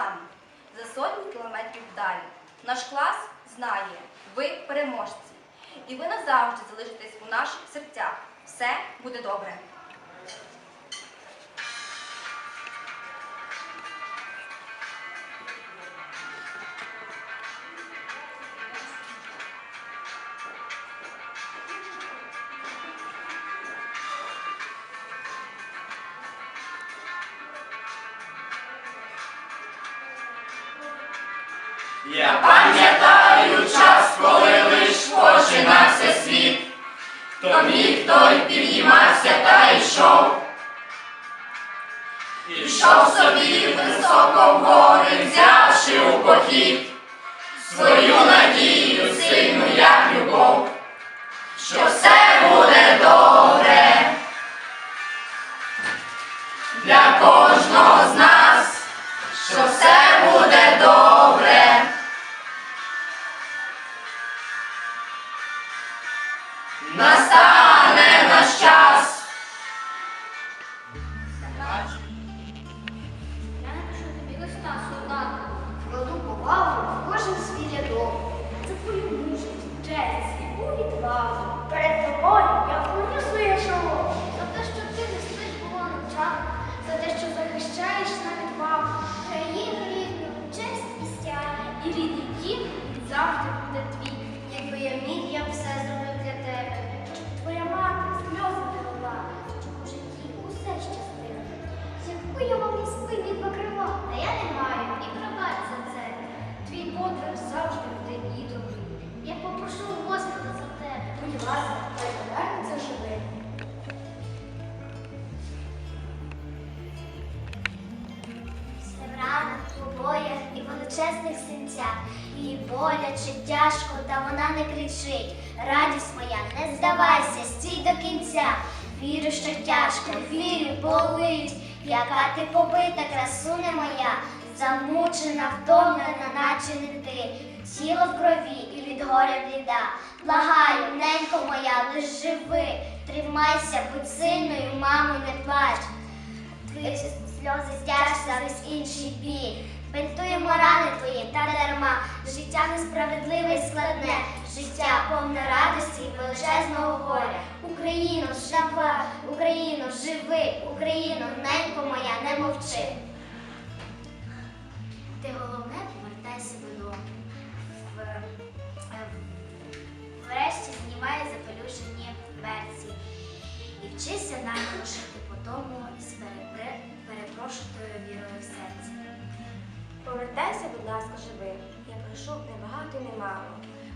там, за сотні кілометрів далі. Наш клас знає, ви переможці. І ви назавжди залишитесь у наших серцях. Все буде добре. Взявши свою надію, сильну, як любов, що все буде добре для кожного з нас, що все буде добре. Настане рідний дім завжди буде твій. Вона не кричить. Радість моя, не здавайся, стій до кінця. Вірю, що тяжко, вірю, болить, яка ти побита, красуне моя, замучена, втомлена, наче не ти, тіло в крові і від горя біда. Благаю, ненько моя, лиш живи, тримайся, будь сильною, мамо, не плач. Сльози стяж зараз інший біль. Бинтуємо рани твої та дарма. Життя несправедливе і складне, життя повне радості і величезного горя. Україно, жива, Україно, живи, Україно, ненько моя, не мовчи. Ти головне повертайся додому. Е, Врешті знімай запелюжені берці і вчися наново жити по тому з перепри- перепрошутою вірою в серці. Повертайся, будь ласка, живим. Я прошу небагато і немало.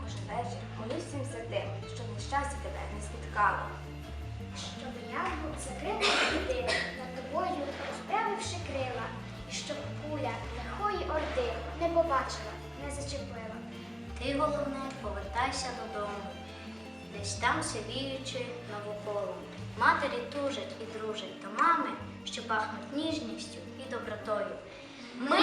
Кожен вечір молюсь всім святим, щоб нещастя тебе не спіткало. Щоб янгол закрив біди, над тобою розправивши крила, і щоб пуля лихої орди не побачила, не зачепила. Ти головне, повертайся додому, десь там сивіючи навколо. Матері тужать і дружать до мами, що пахнуть ніжністю і добротою. Ми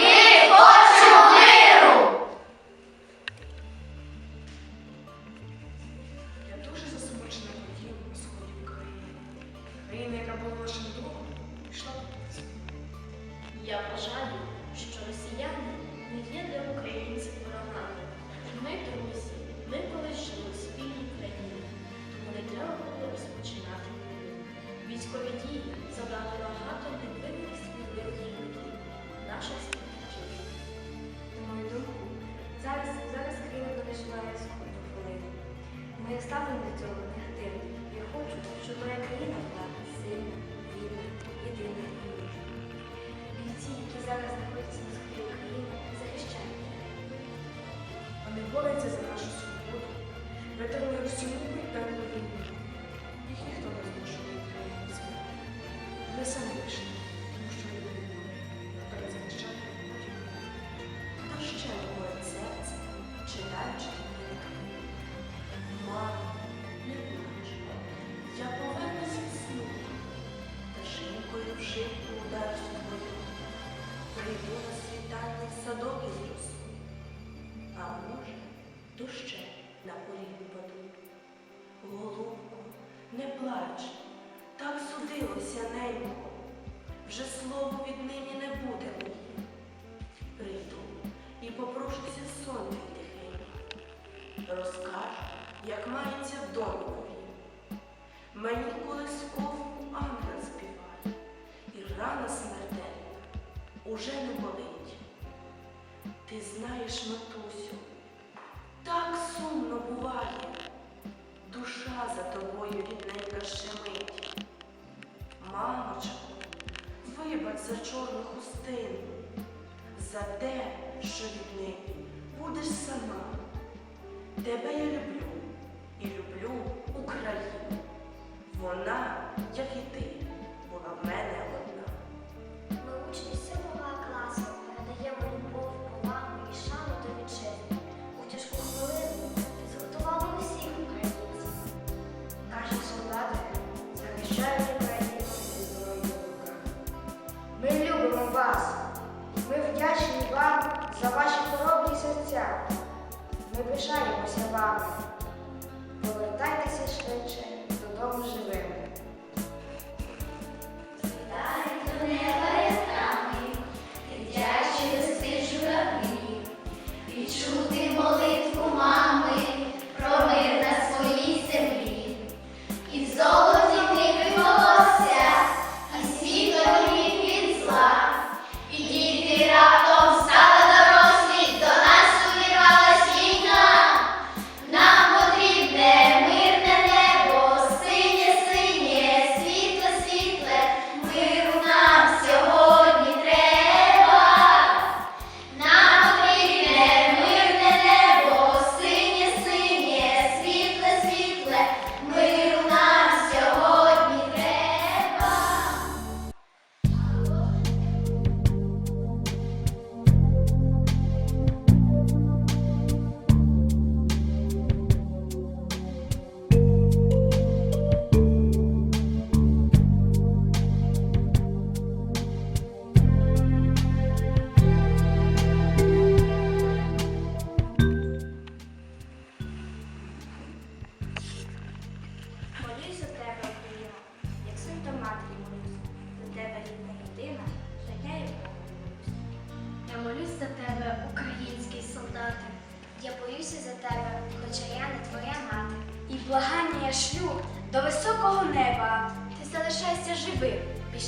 Der Bayerische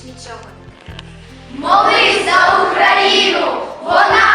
нічого не треба. Молись за Україну! Вона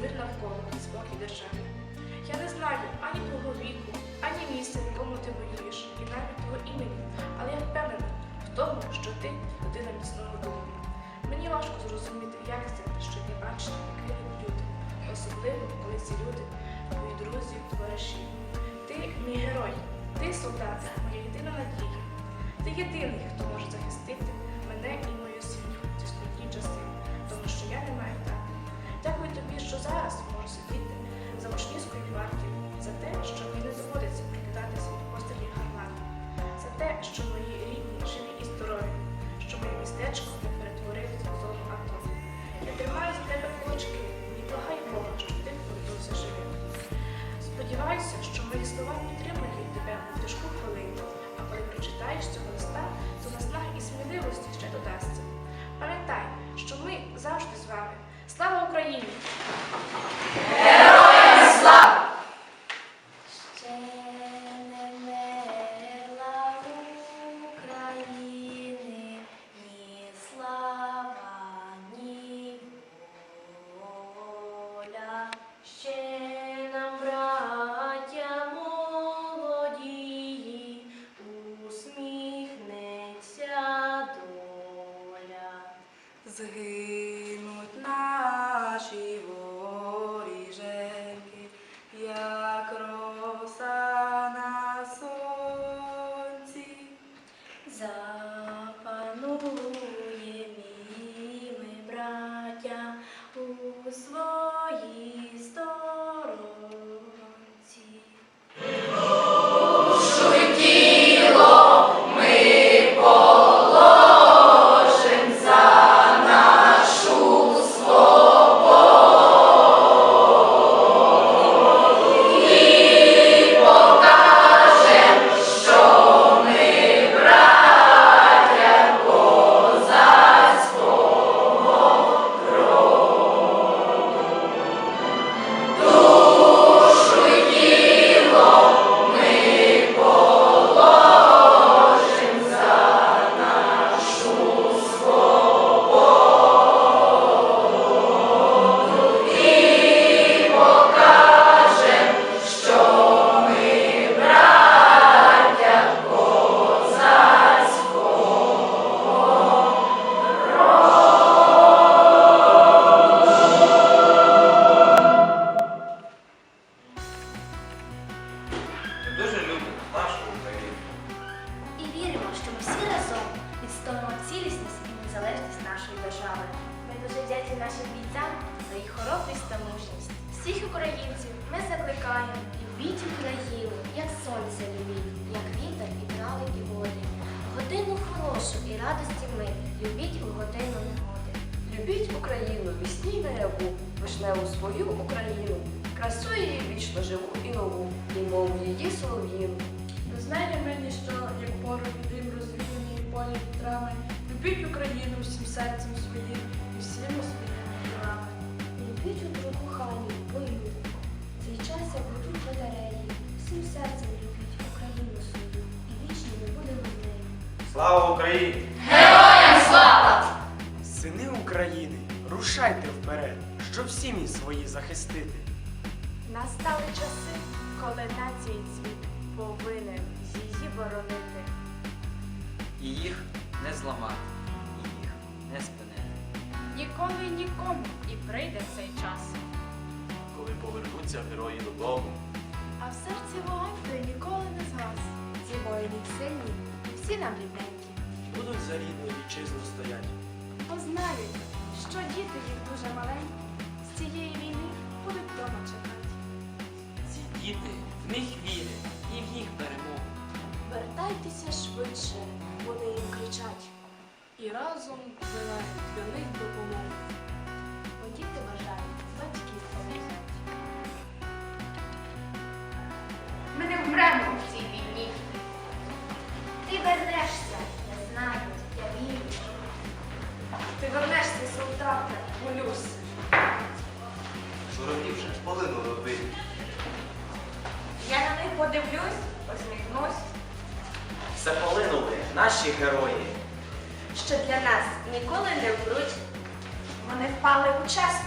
мир навколо, спокій держави. Я не знаю ані твого віку, ані місця, в якому ти воюєш, і навіть твого імені, але я впевнена в тому, що ти людина міцного духу. Мені важко зрозуміти, як це, що ти бачиш, яке люди, особливо, коли ці люди, твої друзі, товариші. Ти мій герой, ти солдат, моя єдина надія. Ти єдиний, хто може захистити. Зараз можу сидіти за учнівською партією, за те, що мені не доводиться прикидатися від пострілів гармат, за те, що мої рідні живі і здорові, що моє містечко закликаємо любіть Україну, як сонце любіть, як вітер і трави і води. Годину хорошу і радості ми любіть у годину негоди. Любіть Україну, вісні й наяву, вишневу свою Україну, красу її вічно живу і нову, і мову її солов'їну. Знає мені, що як пору дим розвіяні полі вітрами, любіть Україну всім серцем своїм і всіма своїми ділами. Любіть у другу хані, бою. Цей будуть батареї, всім серцем любіть Україну свою, і вічно ми будемо з нею. Слава Україні! Сини України, рушайте вперед, щоб сім'ї свої захистити. Настали часи, коли нації світ повинен її боронити. І їх не зламати, і їх не спинити. Ніколи нікому і прийде цей час. Коли повернуться герої додому, А в серці вогонь той ніколи не згас. Ці воїни сильні, всі нам рідненькі. Будуть за рідну вітчизну стоять. Бо знають, що діти їх дуже маленькі, з цієї війни будуть вдома чекати. Ці діти в них віри і в їх перемогу. Вертайтеся швидше, вони їм кричать. І разом винають для них допомогу. Бо діти вважають, батьків. Ми не вмремо в цій війні. Ти вернешся, я знаю, я вірю. Ти вернешся, солдати, молюсь. журавлі вже полинули в битві. Я на них подивлюсь, посміхнусь. Все полинули наші герої. що для нас ніколи не вмруть. Вони впали у чесному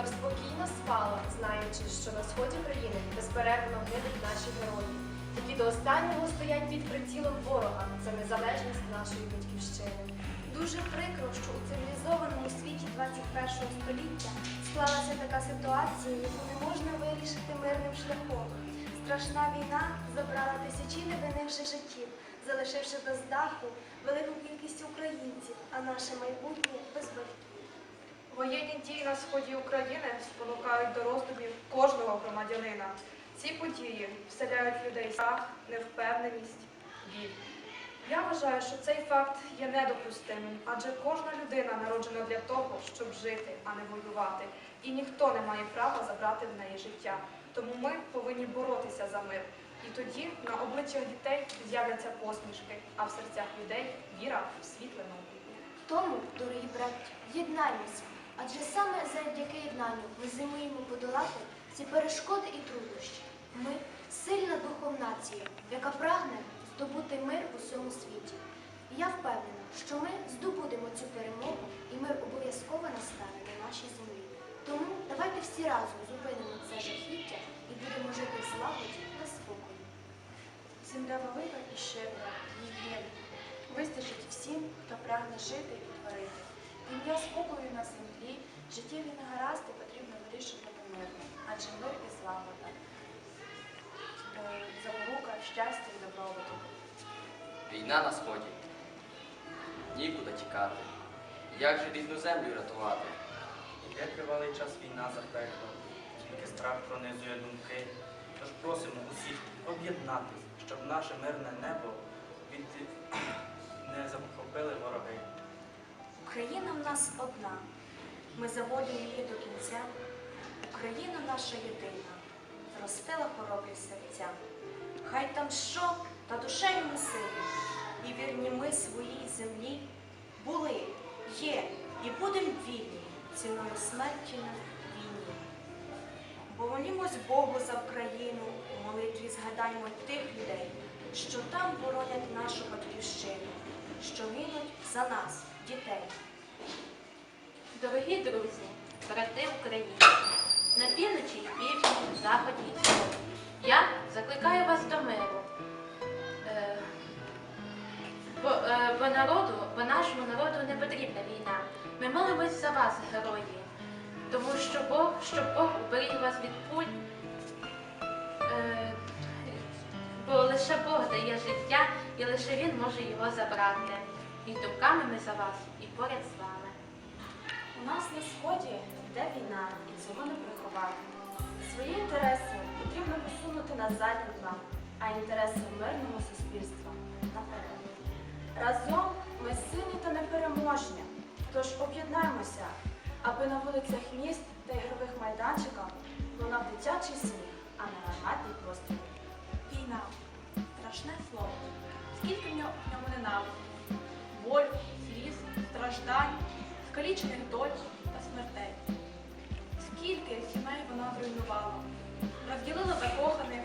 б спокійно спала, знаючи, що на сході країни безперервно гинуть наші герої, які до останнього стоять під прицілом ворога за незалежність нашої батьківщини. Дуже прикро, що у цивілізованому світі 21 століття склалася така ситуація, яку не можна вирішити мирним шляхом. Страшна війна забрала тисячі невинних життів, залишивши без даху велику кількість українців, а наше майбутнє без батьків. Воєнні дії на сході України спонукають до роздумів кожного громадянина. Ці події вселяють людей страх, невпевненість, біль. Я вважаю, що цей факт є недопустимим, адже кожна людина народжена для того, щоб жити, а не воювати. І ніхто не має права забрати в неї життя. Тому ми повинні боротися за мир. І тоді на обличчях дітей з'являться посмішки, а в серцях людей віра в світле майбутнє. Тому, дорогі браті, єднаймося, адже саме завдяки єднанню ми зуміємо подолати ці перешкоди і труднощі. Ми сильна духом нація, яка прагне здобути мир в усьому світі. І я впевнена, що ми здобудемо цю перемогу, і мир обов'язково настане на нашій землі. Тому давайте всі разом зупинимо це жахіття і будемо жити в злагоді та спокої. Земля велика і щедра, їй є. Вистачить всім, хто прагне жити і творити. Ім'я спокою на землі, життєві негаразди потрібно вирішувати мирно, адже мир і злагода. Е, Запорука щастя і добробуту. Війна на сході. Нікуди тікати. Як же рідну землю рятувати? Іде тривалий час війна за пекло, тільки страх пронизує думки. Тож просимо усіх об'єднатись, щоб наше мирне небо від... не захопили вороги. Україна в нас одна. Ми заводимо її до кінця. Україна наша єдина, зростила хоробрі серця. Хай там що, та душею ми силі, і вірні ми своїй землі були, є і будем вільні ціною смерті на війні. Бо молімось Богу за Україну, у молитві згадаймо тих людей, що там боронять нашу батьківщину, що гинуть за нас, дітей. Дорогі друзі, брати України, на півночі і півдні, заході і. Я закликаю вас до миру. Е, Бо, е, бо народу, бо нашому народу не потрібна війна. Ми молимось за вас, герої, тому що Бог, щоб Бог уберіг вас від пуль. Е, Бо лише Бог дає життя і лише Він може його забрати. І думками ми за вас, і поряд з вами. У нас на сході йде війна, і цього не приховати. Свої інтереси потрібно посунути на задній план, а інтереси мирного суспільства наперед. Разом ми сильні та непереможні, тож об'єднаємося, аби на вулицях міст та ігрових майданчиках лунав дитячий сміх, а не гарматний постріл. Війна страшне слово. Скільки в ньому ненависті, болю, сліз, страждань, скалічених доль та смертей. Скільки сімей вона зруйнувала, розділила закоханих,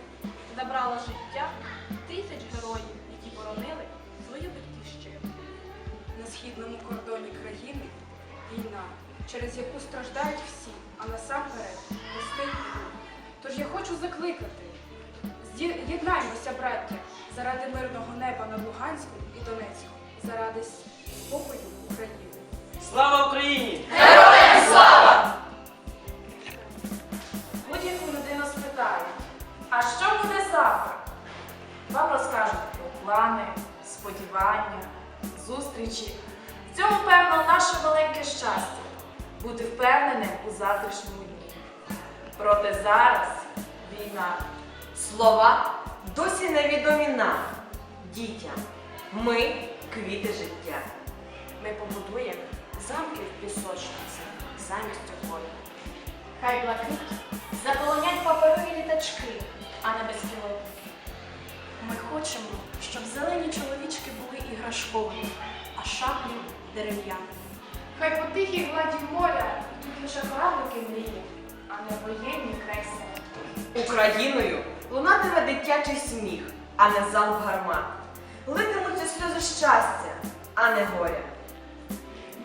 забрала життя тисяч героїв, які боронили свою батьківщину. На східному кордоні країни війна, через яку страждають всі, а насамперед люд. Тож я хочу закликати. Єднаймося, браття, заради мирного неба над Луганськом і Донецьком, заради спокою України. Слава Україні! Героям слава! Будь-яку людину спитаю, а що буде завтра? Вам розкажуть про плани, сподівання, зустрічі. В цьому, певно, наше маленьке щастя бути впевненим у завтрашньому дні. Проте зараз війна. Слова досі невідомі нам, дітям. Ми квіти життя. Ми побудуємо замки в пісочниці замість околі. Хай блакить заполонять паперові літачки, а не безпілотники. Ми хочемо, щоб зелені чоловічки були іграшковими, а шаблі дерев'яними. Хай по тихій гладі моря Тут лише кораблики мрії, а не воєнні крейсери. Україною лунатиме дитячий сміх, а не залп гармат. Литимуться сльози щастя, а не горя.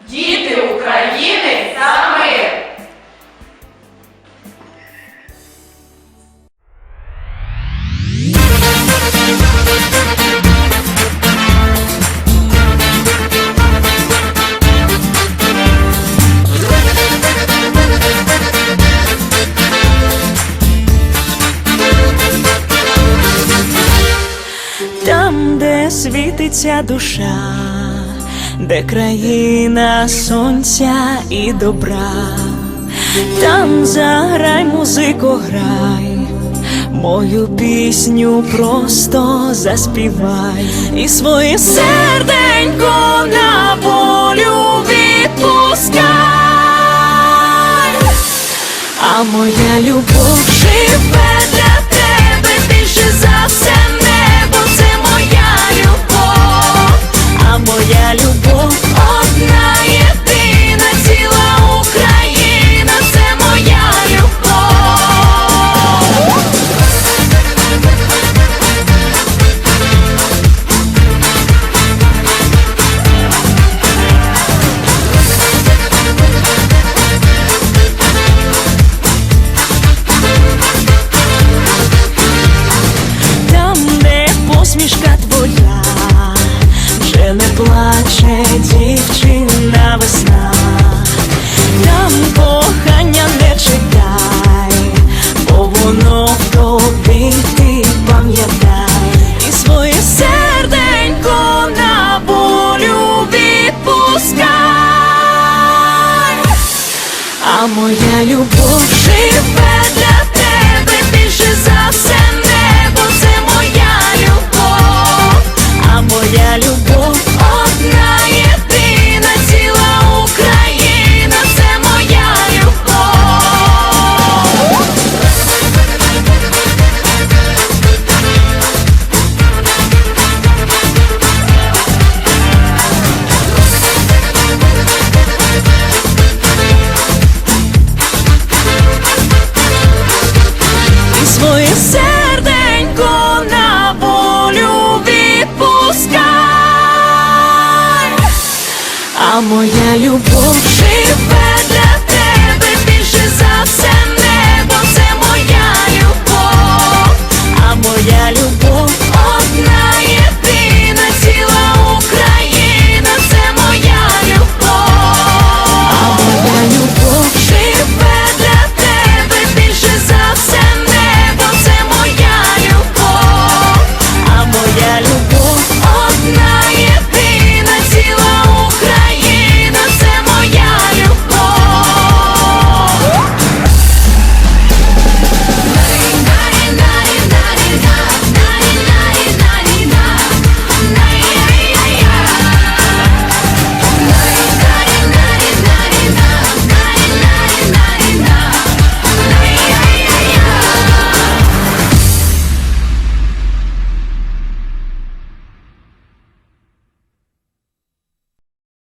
Діти України за мир! Де світиться душа, де країна сонця і добра, там заграй, музико, грай, мою пісню просто заспівай. І своє серденько на волю відпускай, а моя любов живе моя любов. Одна